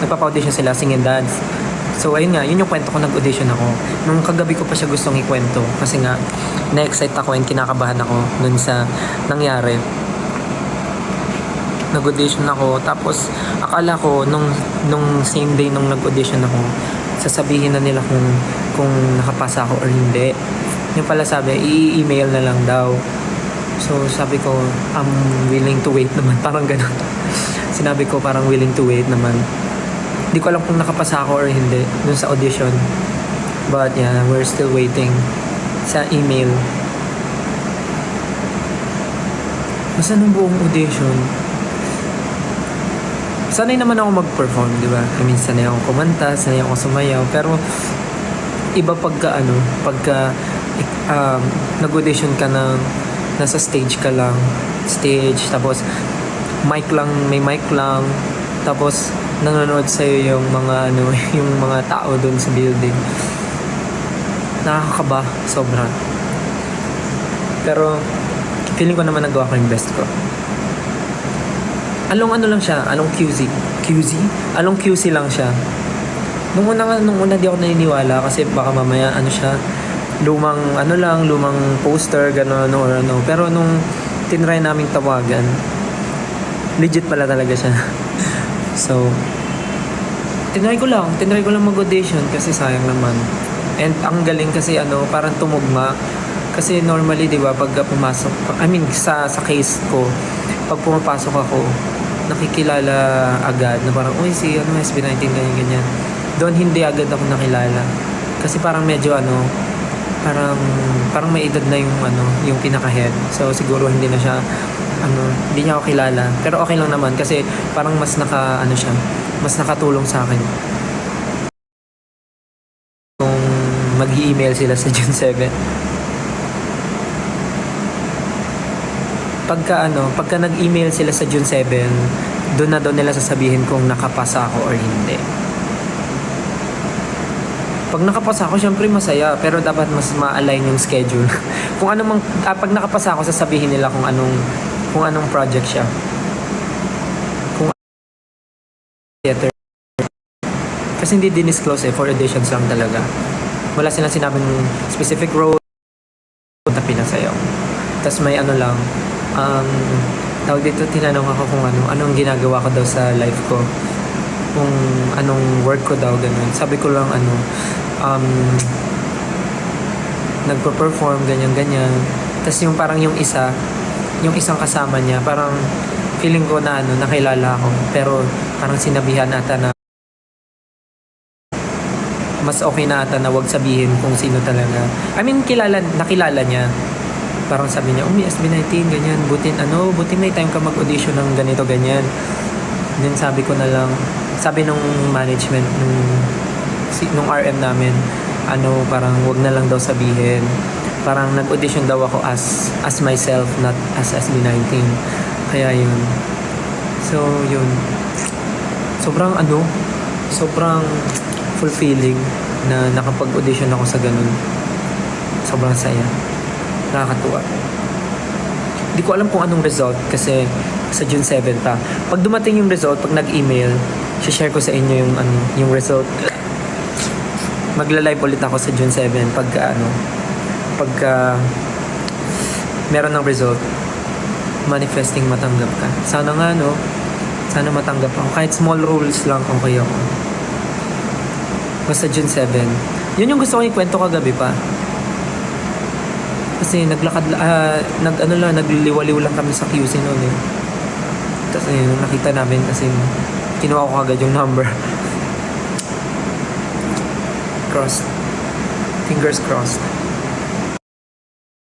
nagpapa-audition sila, sing and dance. So ayun nga, yun yung kwento ko, nag-audition ako. Nung kagabi ko pa siya gustong ikwento kasi nga, na-excite ako and kinakabahan ako dun sa nangyari. Nag-audition ako, tapos akala ko nung, nung same day nung nag-audition ako, sasabihin na nila kung, kung nakapasa ako or hindi. Yung pala sabi, i-email na lang daw. So sabi ko, I'm willing to wait naman, parang ganun. Sinabi ko parang willing to wait naman. Hindi ko alam kung nakapasa ako or hindi dun sa audition. But yeah, we're still waiting sa email. Basta nung buong audition, sanay naman ako mag-perform, di ba? I mean, sanay ako kumanta, sanay ako sumayaw, pero iba pagka ano, pagka um, nag-audition ka ng nasa stage ka lang, stage, tapos mic lang, may mic lang, tapos nanonood sa'yo yung mga ano, yung mga tao doon sa building. Nakakakaba, sobra. Pero, feeling ko naman nagawa ko yung best ko. Along ano lang siya, along QZ. QZ? Along QC lang siya. Nung una nung una di ako naniniwala kasi baka mamaya ano siya, lumang ano lang, lumang poster, gano'n or ano. Pero nung tinry naming tawagan, legit pala talaga siya. so, tinry ko lang, tinry ko lang mag-audition kasi sayang naman. And ang galing kasi ano, parang tumugma. Kasi normally, di ba, pag pumasok, I mean, sa, sa case ko, pag pumapasok ako, nakikilala agad na parang, uy, si ano, SB19, ganyan, ganyan. Doon hindi agad ako nakilala. Kasi parang medyo ano, parang parang may edad na yung ano, yung pinaka-head. So siguro hindi na siya ano, hindi niya ako kilala. Pero okay lang naman kasi parang mas naka ano siya, mas nakatulong sa akin. Kung mag-email sila sa June 7. Pagka ano, pagka nag-email sila sa June 7, doon na daw nila sasabihin kung nakapasa ako or hindi. Pag nakapasa ako, syempre masaya, pero dapat mas ma-align yung schedule. kung ano mang, ah, pag nakapasa ako, sasabihin nila kung anong, kung anong project siya. Kung theater. Kasi hindi dinisclose eh, for auditions lang talaga. Wala silang sinabing specific role, na pinasayaw. Tapos may ano lang, um, tawag dito, tinanong ako kung ano, anong ginagawa ko daw sa life ko kung anong work ko daw, ganun. Sabi ko lang, ano, um, nagpo-perform, ganyan-ganyan. Tapos yung parang yung isa, yung isang kasama niya, parang feeling ko na ano, nakilala ako. Pero parang sinabihan ata na mas okay na ata na wag sabihin kung sino talaga. I mean, kilala, nakilala niya. Parang sabi niya, umi, SB19, ganyan. Butin, ano, buti may time ka mag-audition ng ganito, ganyan. Then sabi ko na lang, sabi nung management, nung, si, nung RM namin, ano, parang wag na lang daw sabihin. Parang nag-audition daw ako as as myself, not as SB19. Kaya yun. So, yun. Sobrang ano, sobrang fulfilling na nakapag-audition ako sa ganun. Sobrang saya. Nakakatuwa. Hindi ko alam kung anong result kasi sa June 7 pa. Pag dumating yung result, pag nag-email, share ko sa inyo yung ano, yung result. Magla-live ulit ako sa June 7 pagka ano, pagka meron ng result. Manifesting matanggap ka. Sana nga no, sana matanggap ako. Kahit small roles lang, okay ako. Basta June 7. Yun yung gusto ko ikwento kagabi pa. Kasi naglakad, ah, nag, ano lang, nagliliwaliw lang kami sa QC noon eh. Tapos ayun, nakita namin kasi kinuha ko agad yung number. Crossed. Fingers crossed.